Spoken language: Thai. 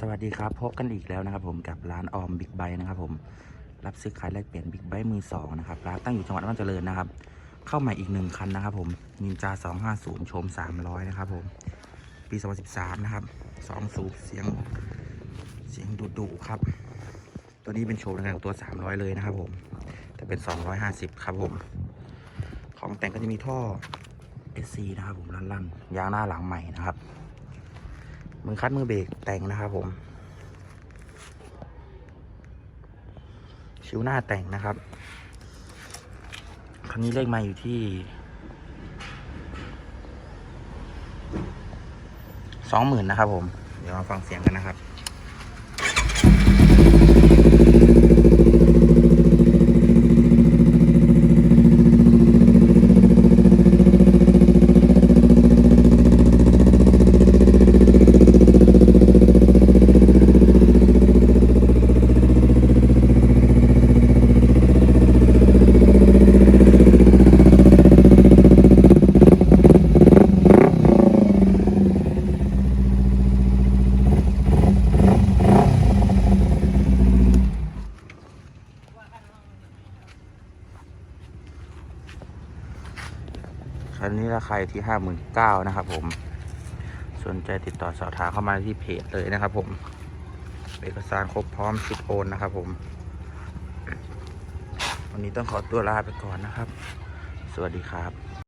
สวัสดีครับ พบกันอีกแล้วนะครับผมกับร้านออมบิ๊กไบนะครับผมรับซื้อขายแลกเปลี่ยนบิ๊กไบมือสองนะครับร้านตั้งอยู่จังหวัดอำนาจเจริญนะครับ เข้าใหม่อีกหนึ่งคันนะครับผมนินจา250ชม300นะครับผมปี2013นะครับสองสูบเสียงเสียงดุดุครับ ตัวนี้เป็นโชว์ในของตัว300เลยนะครับผมแต่เป็น250ครับผม ของแต่งก็จะมีท่อ SC นะครับผมลั่นๆยางหน้าหลังใหม่นะครับ มือคัดมือเบรกแต่งนะครับผมชิวหน้าแต่งนะครับคันนี้เลขมาอยู่ที่สองหมื่นนะครับผม เดี๋ยวมาฟังเสียงกันนะครับ อันนี้ราคาอยู่ที่ห้าหมื่นเก้านะครับผม สนใจติดต่อสอบถามเข้ามาที่เพจเลยนะครับผม เอกสารครบพร้อมสิบโอนนะครับผม วันนี้ต้องขอตัวลาไปก่อนนะครับ สวัสดีครับ